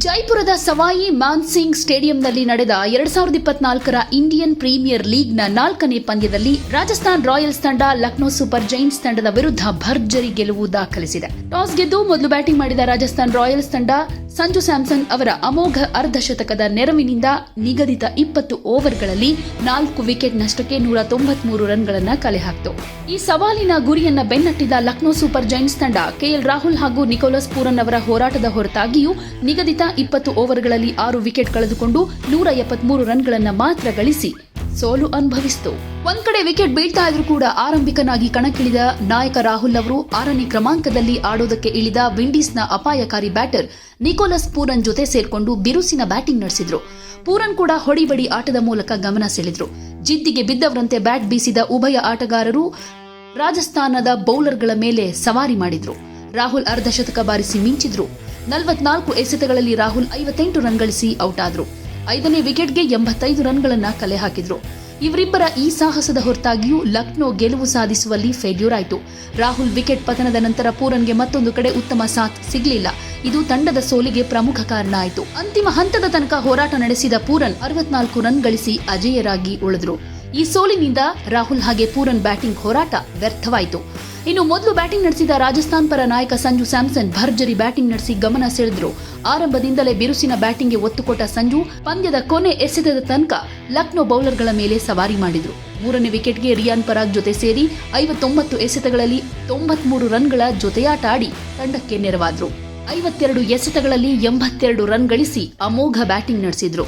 ಜೈಪುರದ ಸವಾಯಿ ಮಾನ್ಸಿಂಗ್ ಸ್ಟೇಡಿಯಂನಲ್ಲಿ ನಡೆದ ಎರಡ್ ಸಾವಿರದ ಇಪ್ಪತ್ನಾಲ್ಕರ ಇಂಡಿಯನ್ ಪ್ರೀಮಿಯರ್ ಲೀಗ್ನ ನಾಲ್ಕನೇ ಪಂದ್ಯದಲ್ಲಿ ರಾಜಸ್ಥಾನ್ ರಾಯಲ್ಸ್ ತಂಡ ಲಕ್ನೋ ಸೂಪರ್ ಜೈಂಟ್ಸ್ ತಂಡದ ವಿರುದ್ಧ ಭರ್ಜರಿ ಗೆಲುವು ದಾಖಲಿಸಿದೆ. ಟಾಸ್ ಗೆದ್ದು ಮೊದಲು ಬ್ಯಾಟಿಂಗ್ ಮಾಡಿದ ರಾಜಸ್ಥಾನ್ ರಾಯಲ್ಸ್ ತಂಡ ಸಂಜು ಸ್ಯಾಮ್ಸನ್ ಅವರ ಅಮೋಘ ಅರ್ಧಶತಕದ ನೆರವಿನಿಂದ ನಿಗದಿತ ಇಪ್ಪತ್ತು ಓವರ್ಗಳಲ್ಲಿ ನಾಲ್ಕು ವಿಕೆಟ್ ನಷ್ಟಕ್ಕೆ ನೂರ ತೊಂಬತ್ಮೂರು ರನ್ಗಳನ್ನು ಕಲೆ ಹಾಕಿತು. ಈ ಸವಾಲಿನ ಗುರಿಯನ್ನ ಬೆನ್ನಟ್ಟಿದ ಲಕ್ನೋ ಸೂಪರ್ ಜೈಂಟ್ಸ್ ತಂಡ ಕೆಎಲ್ ರಾಹುಲ್ ಹಾಗೂ ನಿಕೋಲಸ್ ಪೂರನ್ ಅವರ ಹೋರಾಟದ ಹೊರತಾಗಿಯೂ ನಿಗದಿತ ಇಪ್ಪತ್ತು ಓವರ್ಗಳಲ್ಲಿ ಆರು ವಿಕೆಟ್ ಕಳೆದುಕೊಂಡು ನೂರ ಎಪ್ಪತ್ಮೂರು ರನ್ಗಳನ್ನು ಮಾತ್ರ ಗಳಿಸಿ ಸೋಲು ಅನುಭವಿಸಿತು. ಒಂದ್ ಕಡೆ ವಿಕೆಟ್ ಬೀಳ್ತಾ ಇದ್ರು ಕೂಡ ಆರಂಭಿಕನಾಗಿ ಕಣಕ್ಕಿಳಿದ ನಾಯಕ ರಾಹುಲ್ ಅವರು ಆರನೇ ಕ್ರಮಾಂಕದಲ್ಲಿ ಆಡೋದಕ್ಕೆ ಇಳಿದ ವಿಂಡೀಸ್ನ ಅಪಾಯಕಾರಿ ಬ್ಯಾಟರ್ ನಿಕೋಲಸ್ ಪೂರನ್ ಜೊತೆ ಸೇರ್ಕೊಂಡು ಬಿರುಸಿನ ಬ್ಯಾಟಿಂಗ್ ನಡೆಸಿದ್ರು. ಪೂರನ್ ಕೂಡ ಹೊಡಿಬಡಿ ಆಟದ ಮೂಲಕ ಗಮನ ಸೆಳೆದ್ರು. ಜಿದ್ದಿಗೆ ಬಿದ್ದವರಂತೆ ಬ್ಯಾಟ್ ಬೀಸಿದ ಉಭಯ ಆಟಗಾರರು ರಾಜಸ್ಥಾನದ ಬೌಲರ್ಗಳ ಮೇಲೆ ಸವಾರಿ ಮಾಡಿದ್ರು. ರಾಹುಲ್ ಅರ್ಧಶತಕ ಬಾರಿಸಿ ಮಿಂಚಿದ್ರು. ನಲವತ್ನಾಲ್ಕು ಎಸೆತಗಳಲ್ಲಿ ರಾಹುಲ್ ಐವತ್ತೆಂಟು ರನ್ ಗಳಿಸಿ ಔಟ್ ಆದ್ರು ಐದನೇ ವಿಕೆಟ್ಗೆ ಎಂಬತ್ತೈದು ರನ್ಗಳನ್ನು ಕಲೆ ಹಾಕಿದ್ರು. ಇವರಿಬ್ಬರ ಈ ಸಾಹಸದ ಹೊರತಾಗಿಯೂ ಲಕ್ನೋ ಗೆಲುವು ಸಾಧಿಸುವಲ್ಲಿ ಫೇಲ್ಯೂರ್ ಆಯಿತು. ರಾಹುಲ್ ವಿಕೆಟ್ ಪತನದ ನಂತರ ಪೂರನ್ಗೆ ಮತ್ತೊಂದು ಕಡೆ ಉತ್ತಮ ಸಾಥ್ ಸಿಗಲಿಲ್ಲ. ಇದು ತಂಡದ ಸೋಲಿಗೆ ಪ್ರಮುಖ ಕಾರಣ ಆಯಿತು. ಅಂತಿಮ ಹಂತದ ತನಕ ಹೋರಾಟ ನಡೆಸಿದ ಪೂರನ್ ಅರವತ್ನಾಲ್ಕು ರನ್ ಗಳಿಸಿ ಅಜೇಯರಾಗಿ ಉಳಿದ್ರು. ಈ ಸೋಲಿನಿಂದ ರಾಹುಲ್ ಹಾಗೆ ಪೂರನ್ ಬ್ಯಾಟಿಂಗ್ ಹೋರಾಟ ವ್ಯರ್ಥವಾಯಿತು. ಇನ್ನು ಮೊದಲು ಬ್ಯಾಟಿಂಗ್ ನಡೆಸಿದ ರಾಜಸ್ಥಾನ್ ಪರ ನಾಯಕ ಸಂಜು ಸ್ಯಾಮ್ಸನ್ ಭರ್ಜರಿ ಬ್ಯಾಟಿಂಗ್ ನಡೆಸಿ ಗಮನ ಸೆಳೆದ್ರು. ಆರಂಭದಿಂದಲೇ ಬಿರುಸಿನ ಬ್ಯಾಟಿಂಗ್ಗೆ ಒತ್ತು ಕೊಟ್ಟ ಸಂಜು ಪಂದ್ಯದ ಕೊನೆ ಎಸೆತದ ತನಕ ಲಕ್ನೋ ಬೌಲರ್ಗಳ ಮೇಲೆ ಸವಾರಿ ಮಾಡಿದ್ರು. ಮೂರನೇ ವಿಕೆಟ್ಗೆ ರಿಯಾನ್ ಪರಾಗ್ ಜೊತೆ ಸೇರಿ ಐವತ್ತೊಂಬತ್ತು ಎಸೆತಗಳಲ್ಲಿ ತೊಂಬತ್ಮೂರು ರನ್ಗಳ ಜೊತೆಯಾಟ ಆಡಿ ತಂಡಕ್ಕೆ ನೆರವಾದ್ರು. ಐವತ್ತೆರಡು ಎಸೆತಗಳಲ್ಲಿ ಎಂಬತ್ತೆರಡು ರನ್ ಗಳಿಸಿ ಅಮೋಘ ಬ್ಯಾಟಿಂಗ್ ನಡೆಸಿದ್ರು.